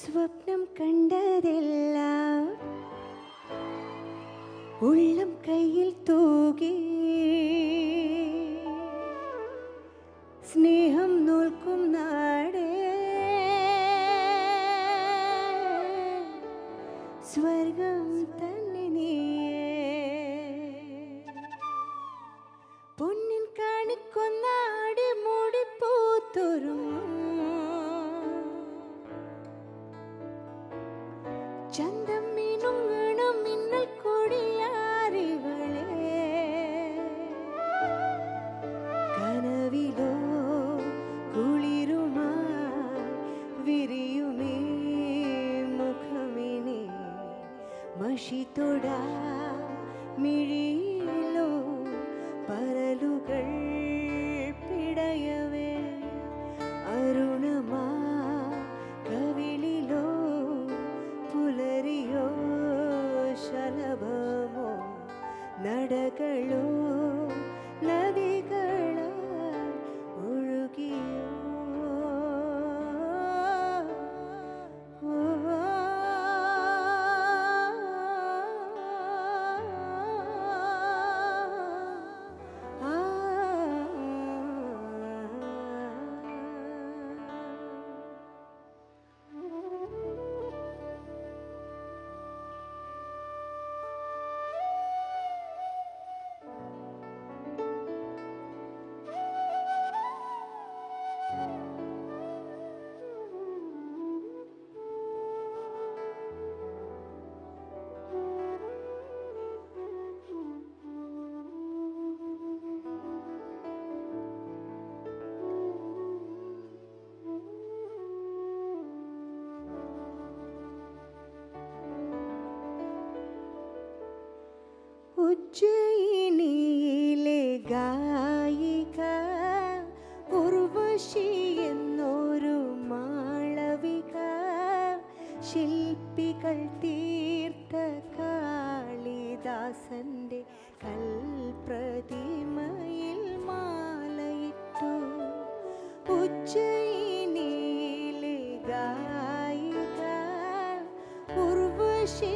സ്വപ്നം കണ്ടതെല്ലാം ഉള്ളം കയ്യിൽ തൂകി. സ്നേഹം നോൽക്കും നാട്. സ്വർഗം തന്നെ നീ Would you? ശില്പികൾ തീർത്ത കൽപ്രതിമയിൽ മാലയിട്ടു. ഉജ്ജയിനിലെ ഗായിക ഉർവശി